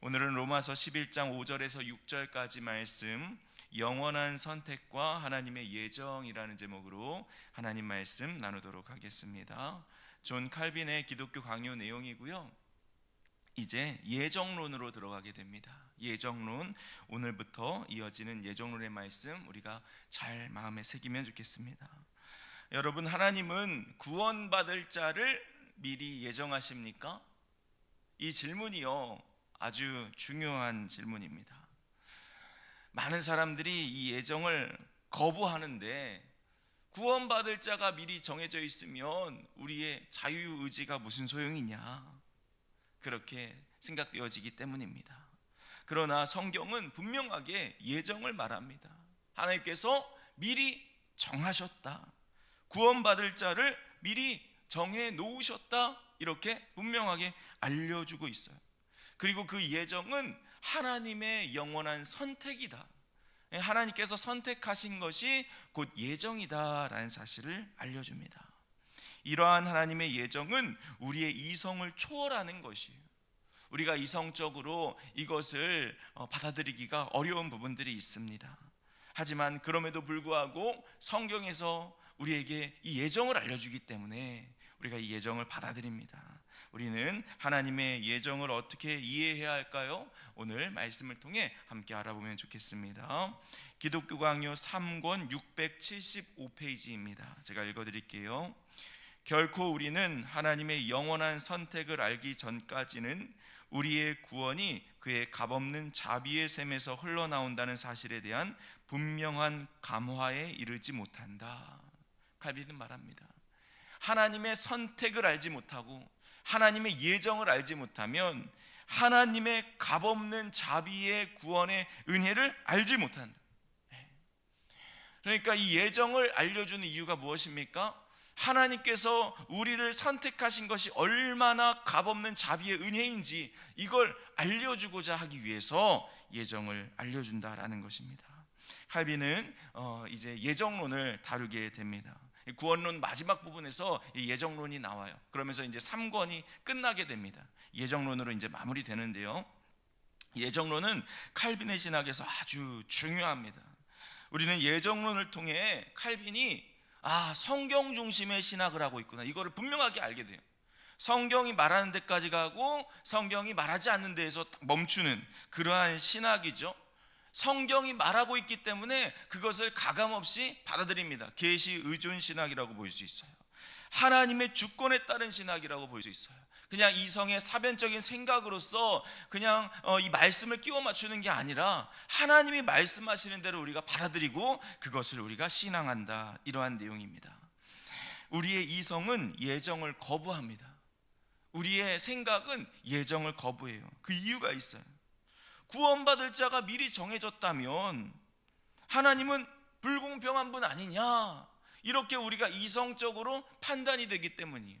오늘은 로마서 11장 5절에서 6절까지 말씀 영원한 선택과 하나님의 예정이라는 제목으로 하나님 말씀 나누도록 하겠습니다. 존 칼빈의 기독교 강요 내용이고요. 이제 예정론으로 들어가게 됩니다. 예정론 오늘부터 이어지는 예정론의 말씀 우리가 잘 마음에 새기면 좋겠습니다. 여러분 하나님은 구원받을 자를 미리 예정하십니까? 이 질문이요 아주 중요한 질문입니다. 많은 사람들이 이 예정을 거부하는데 구원받을 자가 미리 정해져 있으면 우리의 자유 의지가 무슨 소용이 냐 그렇게 생각되어지기 때문입니다. 그러나 성경은 분명하게 예정을 말합니다. 하나님께서 미리 정하셨다. 구원받을 자를 미리 정해 놓으셨다. 이렇게 분명하게 알려주고 있어요. 그리고 그 예정은 하나님의 영원한 선택이다. 하나님께서 선택하신 것이 곧 예정이다라는 사실을 알려줍니다. 이러한 하나님의 예정은 우리의 이성을 초월하는 것이에요. 우리가 이성적으로 이것을 어, 받아들이기가 어려운 부분들이 있습니다. 하지만 그럼에도 불구하고 성경에서 우리에게 이 예정을 알려주기 때문에 우리가 이 예정을 받아들입니다. 우리는 하나님의 예정을 어떻게 이해해야 할까요? 오늘 말씀을 통해 함께 알아보면 좋겠습니다. 기독교 강요 3권 675페이지입니다. 제가 읽어 드릴게요. 결코 우리는 하나님의 영원한 선택을 알기 전까지는 우리의 구원이 그의 값없는 자비의 샘에서 흘러나온다는 사실에 대한 분명한 감화에 이르지 못한다. 칼빈은 말합니다. 하나님의 선택을 알지 못하고 하나님의 예정을 알지 못하면 하나님의 값없는 자비의 구원의 은혜를 알지 못한다. 네. 그러니까 이 예정을 알려주는 이유가 무엇입니까? 하나님께서 우리를 선택하신 것이 얼마나 값없는 자비의 은혜인지 이걸 알려주고자 하기 위해서 예정을 알려준다라는 것입니다. 칼빈은 어 이제 예정론을 다루게 됩니다. 구원론 마지막 부분에서 예정론이 나와요. 그러면서 이제 3권이 끝나게 됩니다. 예정론으로 이제 마무리되는데요. 예정론은 칼빈의 신학에서 아주 중요합니다. 우리는 예정론을 통해 칼빈이 아, 성경 중심의 신학을 하고 있구나. 이거를 분명하게 알게 돼요. 성경이 말하는 데까지 가고 성경이 말하지 않는 데에서 멈추는 그러한 신학이죠. 성경이 말하고 있기 때문에 그것을 가감 없이 받아들입니다. 계시 의존 신학이라고 볼 수 있어요. 하나님의 주권에 따른 신학이라고 볼 수 있어요. 그냥 이성의 사변적인 생각으로서 그냥 어, 이 말씀을 끼워 맞추는 게 아니라 하나님이 말씀하시는 대로 우리가 받아들이고 그것을 우리가 신앙한다 이러한 내용입니다. 우리의 이성은 예정을 거부합니다. 우리의 생각은 예정을 거부해요. 그 이유가 있어요. 구원받을 자가 미리 정해졌다면 하나님은 불공평한 분 아니냐 이렇게 우리가 이성적으로 판단이 되기 때문이에요.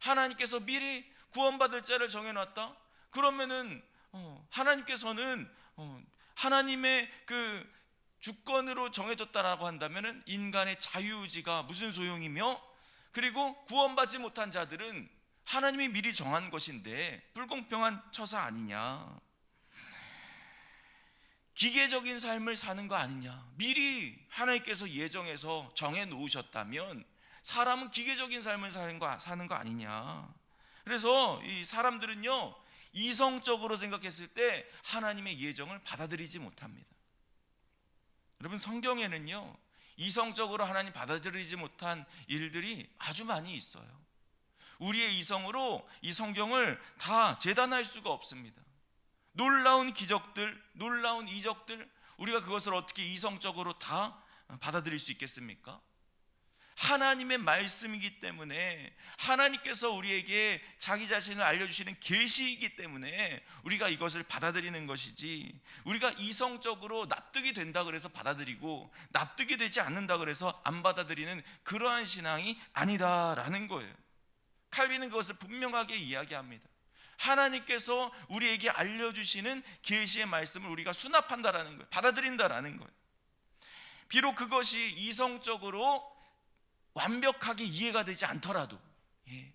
하나님께서 미리 구원받을 자를 정해놨다. 그러면은 어, 하나님께서는 어, 하나님의 그 주권으로 정해졌다라고 한다면은 인간의 자유의지가 무슨 소용이며 그리고 구원받지 못한 자들은 하나님이 미리 정한 것인데 불공평한 처사 아니냐. 기계적인 삶을 사는 거 아니냐. 미리 하나님께서 예정해서 정해 놓으셨다면 사람은 기계적인 삶을 사는 거, 사는 거 아니냐. 그래서 이 사람들은요, 이성적으로 생각했을 때 하나님의 예정을 받아들이지 못합니다. 여러분, 성경에는요, 이성적으로 하나님 받아들이지 못한 일들이 아주 많이 있어요. 우리의 이성으로 이 성경을 다 재단할 수가 없습니다. 놀라운 기적들, 놀라운 이적들, 우리가 그것을 어떻게 이성적으로 다 받아들일 수 있겠습니까? 하나님의 말씀이기 때문에 하나님께서 우리에게 자기 자신을 알려주시는 계시이기 때문에 우리가 이것을 받아들이는 것이지 우리가 이성적으로 납득이 된다 그래서 받아들이고 납득이 되지 않는다 그래서 안 받아들이는 그러한 신앙이 아니다라는 거예요. 칼빈은 그것을 분명하게 이야기합니다. 하나님께서 우리에게 알려주시는 계시의 말씀을 우리가 수납한다라는 거예요. 받아들인다라는 거예요. 비록 그것이 이성적으로 완벽하게 이해가 되지 않더라도 예.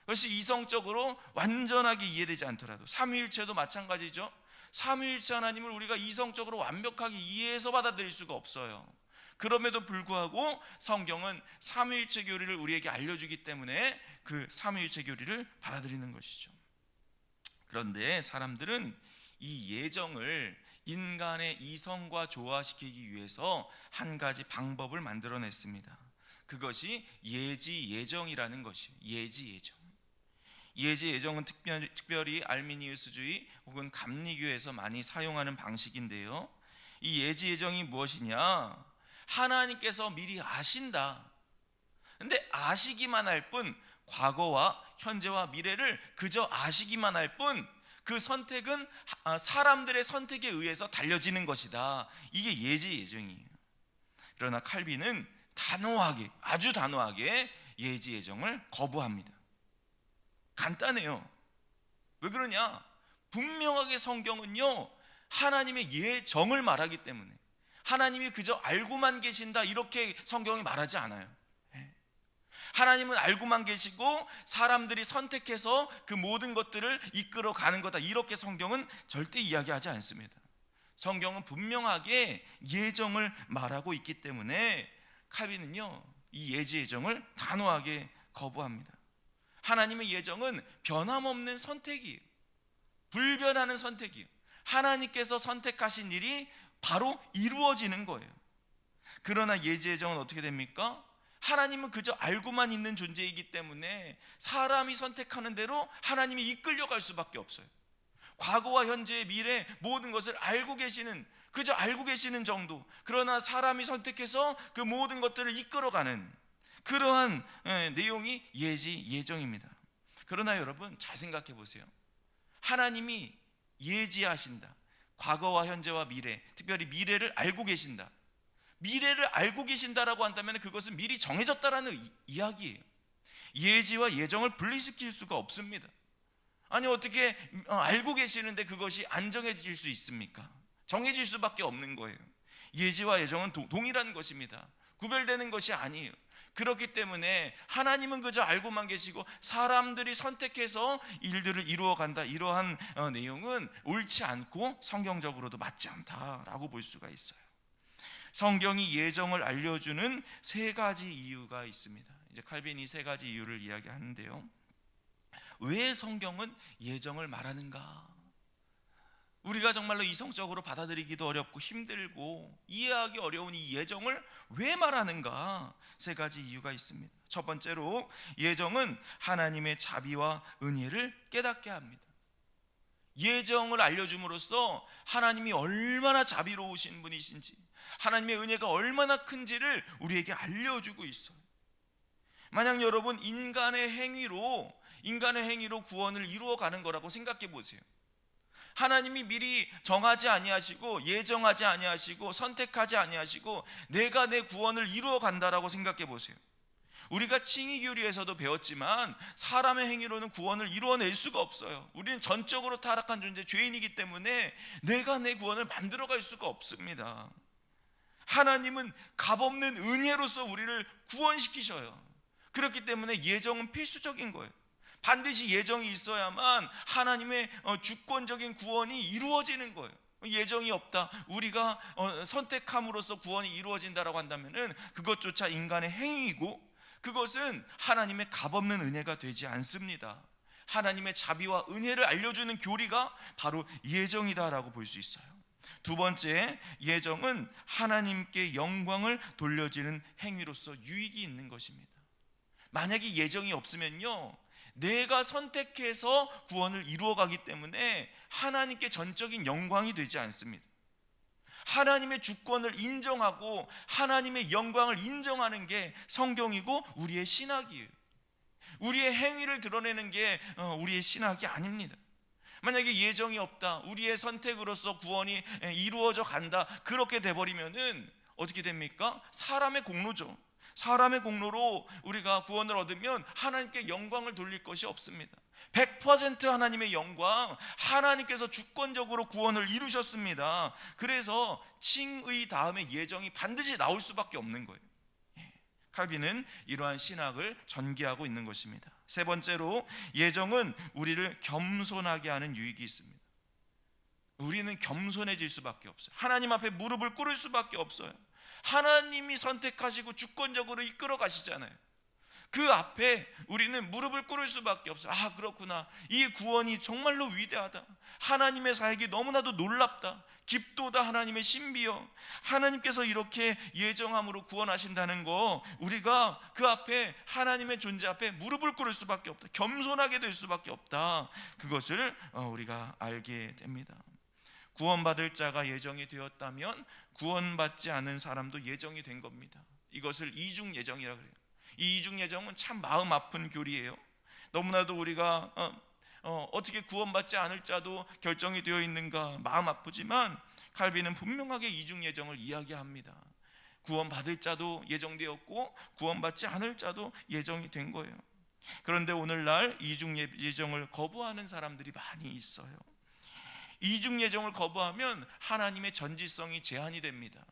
그것이 이성적으로 완전하게 이해되지 않더라도 삼위일체도 마찬가지죠. 삼위일체 하나님을 우리가 이성적으로 완벽하게 이해해서 받아들일 수가 없어요. 그럼에도 불구하고 성경은 삼위일체 교리를 우리에게 알려주기 때문에 그 삼위일체 교리를 받아들이는 것이죠. 그런데 사람들은 이 예정을 인간의 이성과 조화시키기 위해서 한 가지 방법을 만들어냈습니다. 그것이 예지 예정이라는 것이에요. 예지 예정. 예지 예정은 특별히, 특별히 알미니우스주의 혹은 감리교에서 많이 사용하는 방식인데요. 이 예지 예정이 무엇이냐? 하나님께서 미리 아신다. 근데 아시기만 할 뿐 과거와 현재와 미래를 그저 아시기만 할 뿐 그 선택은 하- 사람들의 선택에 의해서 달려지는 것이다. 이게 예지 예정이에요. 그러나 칼빈은 단호하게 아주 단호하게 예지 예정을 거부합니다. 간단해요. 왜 그러냐? 분명하게 성경은요 하나님의 예정을 말하기 때문에 하나님이 그저 알고만 계신다 이렇게 성경이 말하지 않아요. 예. 하나님은 알고만 계시고 사람들이 선택해서 그 모든 것들을 이끌어 가는 거다 이렇게 성경은 절대 이야기하지 않습니다. 성경은 분명하게 예정을 말하고 있기 때문에 칼빈은요 이 예지 예정을 단호하게 거부합니다. 하나님의 예정은 변함없는 선택이에요. 불변하는 선택이에요. 하나님께서 선택하신 일이 바로 이루어지는 거예요. 그러나 예지 예정은 어떻게 됩니까? 하나님은 그저 알고만 있는 존재이기 때문에 사람이 선택하는 대로 하나님이 이끌려갈 수밖에 없어요. 과거와 현재, 미래 모든 것을 알고 계시는 그저 알고 계시는 정도. 그러나 사람이 선택해서 그 모든 것들을 이끌어가는 그러한 예, 내용이 예지 예정입니다. 그러나 여러분 잘 생각해 보세요. 하나님이 예지하신다. 과거와 현재와 미래, 특별히 미래를 알고 계신다. 미래를 알고 계신다라고 한다면 그것은 미리 정해졌다라는 이- 이야기예요. 예지와 예정을 분리시킬 수가 없습니다. 아니 어떻게 어, 알고 계시는데 그것이 안 정해질 수 있습니까? 정해질 수밖에 없는 거예요. 예지와 예정은 동- 동일한 것입니다. 구별되는 것이 아니에요. 그렇기 때문에 하나님은 그저 알고만 계시고 사람들이 선택해서 일들을 이루어 간다. 이러한 어, 내용은 옳지 않고 성경적으로도 맞지 않다라고 볼 수가 있어요. 성경이 예정을 알려주는 세 가지 이유가 있습니다. 이제 칼빈이 세 가지 이유를 이야기하는데요. 왜 성경은 예정을 말하는가? 우리가 정말로 이성적으로 받아들이기도 어렵고 힘들고 이해하기 어려운 이 예정을 왜 말하는가? 세 가지 이유가 있습니다. 첫 번째로 예정은 하나님의 자비와 은혜를 깨닫게 합니다. 예정을 알려줌으로써 하나님이 얼마나 자비로우신 분이신지, 하나님의 은혜가 얼마나 큰지를 우리에게 알려주고 있어요. 만약 여러분 인간의 행위로 인간의 행위로 구원을 이루어 가는 거라고 생각해 보세요. 하나님이 미리 정하지 아니하시고 예정하지 아니하시고 선택하지 아니하시고 내가 내 구원을 이루어 간다라고 생각해 보세요. 우리가 칭의 교리에서도 배웠지만 사람의 행위로는 구원을 이루어낼 수가 없어요. 우리는 전적으로 타락한 존재 죄인이기 때문에 내가 내 구원을 만들어 갈 수가 없습니다. 하나님은 값없는 은혜로서 우리를 구원시키셔요. 그렇기 때문에 예정은 필수적인 거예요. 반드시 예정이 있어야만 하나님의 어, 주권적인 구원이 이루어지는 거예요. 예정이 없다. 우리가 어, 선택함으로써 구원이 이루어진다라고 한다면은 그것조차 인간의 행위이고 그것은 하나님의 값없는 은혜가 되지 않습니다. 하나님의 자비와 은혜를 알려주는 교리가 바로 예정이다라고 볼 수 있어요. 두 번째, 예정은 하나님께 영광을 돌려지는 행위로서 유익이 있는 것입니다. 만약에 예정이 없으면요, 내가 선택해서 구원을 이루어 가기 때문에 하나님께 전적인 영광이 되지 않습니다. 하나님의 주권을 인정하고 하나님의 영광을 인정하는 게 성경이고 우리의 신학이에요. 우리의 행위를 드러내는 게 어, 우리의 신학이 아닙니다. 만약에 예정이 없다, 우리의 선택으로서 구원이 이루어져 간다, 그렇게 돼 버리면은 어떻게 됩니까? 사람의 공로죠. 사람의 공로로 우리가 구원을 얻으면 하나님께 영광을 돌릴 것이 없습니다. 100% 하나님의 영광, 하나님께서 주권적으로 구원을 이루셨습니다. 그래서 칭의 다음에 예정이 반드시 나올 수밖에 없는 거예요. 예. 칼빈은 이러한 신학을 전개하고 있는 것입니다. 세 번째로 예정은 우리를 겸손하게 하는 유익이 있습니다. 우리는 겸손해질 수밖에 없어요. 하나님 앞에 무릎을 꿇을 수밖에 없어요. 하나님이 선택하시고 주권적으로 이끌어 가시잖아요. 그 앞에 우리는 무릎을 꿇을 수밖에 없어요. 아, 그렇구나. 이 구원이 정말로 위대하다. 하나님의 사역이 너무나도 놀랍다. 깊도다 하나님의 신비여. 하나님께서 이렇게 예정함으로 구원하신다는 거 우리가 그 앞에 하나님의 존재 앞에 무릎을 꿇을 수밖에 없다. 겸손하게 될 수밖에 없다. 그것을 어, 우리가 알게 됩니다. 구원받을 자가 예정이 되었다면 구원받지 않은 사람도 예정이 된 겁니다. 이것을 이중 예정이라 그래요. 이 이중 예정은 참 마음 아픈 교리예요. 너무나도 우리가 어, 어, 어떻게 구원받지 않을 자도 결정이 되어 있는가 마음 아프지만 칼빈은 분명하게 이중 예정을 이야기합니다. 구원받을 자도 예정되었고 구원받지 않을 자도 예정이 된 거예요. 그런데 오늘날 이중 예- 예정을 거부하는 사람들이 많이 있어요. 이중 예정을 거부하면 하나님의 전지성이 제한이 됩니다.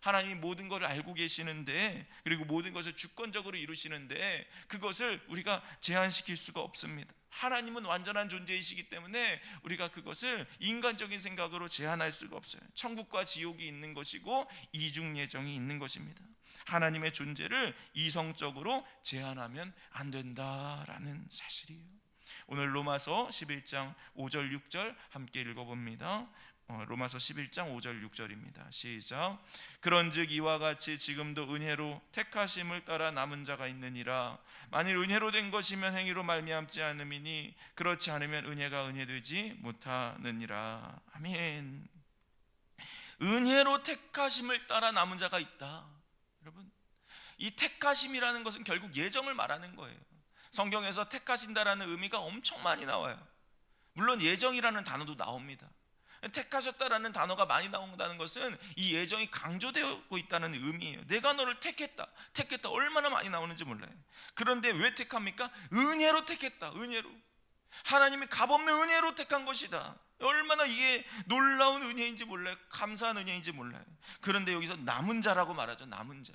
하나님이 모든 것을 알고 계시는데 그리고 모든 것을 주권적으로 이루시는데 그것을 우리가 제한시킬 수가 없습니다. 하나님은 완전한 존재이시기 때문에 우리가 그것을 인간적인 생각으로 제한할 수가 없어요. 천국과 지옥이 있는 것이고 이중 예정이 있는 것입니다. 하나님의 존재를 이성적으로 제한하면 안 된다라는 사실이에요. 오늘 로마서 11장 5절 6절 함께 읽어봅니다. 어, 로마서 11장 5절 6절입니다. 시작. 그런즉 이와 같이 지금도 은혜로 택하심을 따라 남은 자가 있느니라. 만일 은혜로 된 것이면 행위로 말미암지 않음이니 그렇지 않으면 은혜가 은혜되지 못하느니라. 아멘. 은혜로 택하심을 따라 남은 자가 있다. 여러분, 이 택하심이라는 것은 결국 예정을 말하는 거예요. 성경에서 택하신다라는 의미가 엄청 많이 나와요. 물론 예정이라는 단어도 나옵니다. 택하셨다라는 단어가 많이 나온다는 것은 이 예정이 강조되고 있다는 의미예요. 내가 너를 택했다. 택했다. 얼마나 많이 나오는지 몰라요. 그런데 왜 택합니까? 은혜로 택했다. 은혜로. 하나님이 값없는 은혜로 택한 것이다. 얼마나 이게 놀라운 은혜인지 몰라요. 감사한 은혜인지 몰라요. 그런데 여기서 남은 자라고 말하죠. 남은 자.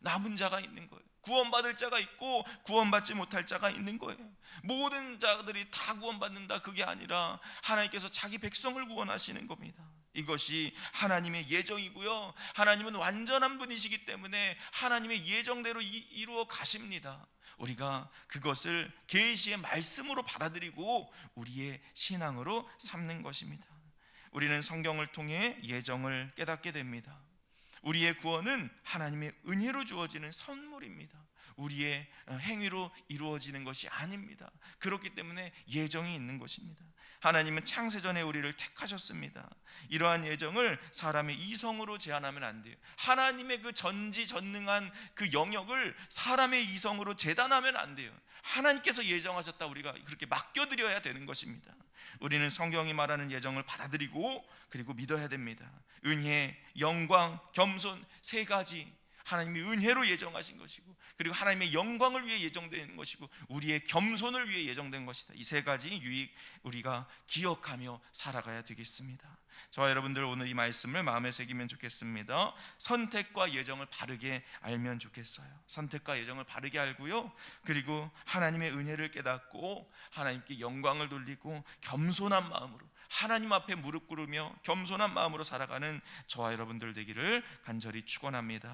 남은 자가 있는 거예요. 구원받을 자가 있고 구원받지 못할 자가 있는 거예요. 모든 자들이 다 구원받는다 그게 아니라 하나님께서 자기 백성을 구원하시는 겁니다. 이것이 하나님의 예정이고요. 하나님은 완전한 분이시기 때문에 하나님의 예정대로 이, 이루어 가십니다. 우리가 그것을 계시의 말씀으로 받아들이고 우리의 신앙으로 삼는 것입니다. 우리는 성경을 통해 예정을 깨닫게 됩니다. 우리의 구원은 하나님의 은혜로 주어지는 선물입니다. 우리의 행위로 이루어지는 것이 아닙니다. 그렇기 때문에 예정이 있는 것입니다. 하나님은 창세전에 우리를 택하셨습니다. 이러한 예정을 사람의 이성으로 제한하면 안 돼요. 하나님의 그 전지전능한 그 영역을 사람의 이성으로 재단하면 안 돼요. 하나님께서 예정하셨다 우리가 그렇게 맡겨드려야 되는 것입니다. 우리는 성경이 말하는 예정을 받아들이고 그리고 믿어야 됩니다. 은혜, 영광, 겸손 세 가지 하나님이 은혜로 예정하신 것이고 그리고 하나님의 영광을 위해 예정된 것이고 우리의 겸손을 위해 예정된 것이다. 이 세 가지 유익 우리가 기억하며 살아가야 되겠습니다. 저와 여러분들 오늘 이 말씀을 마음에 새기면 좋겠습니다. 선택과 예정을 바르게 알면 좋겠어요. 선택과 예정을 바르게 알고요. 그리고 하나님의 은혜를 깨닫고 하나님께 영광을 돌리고 겸손한 마음으로 하나님 앞에 무릎 꿇으며 겸손한 마음으로 살아가는 저와 여러분들 되기를 간절히 축원합니다.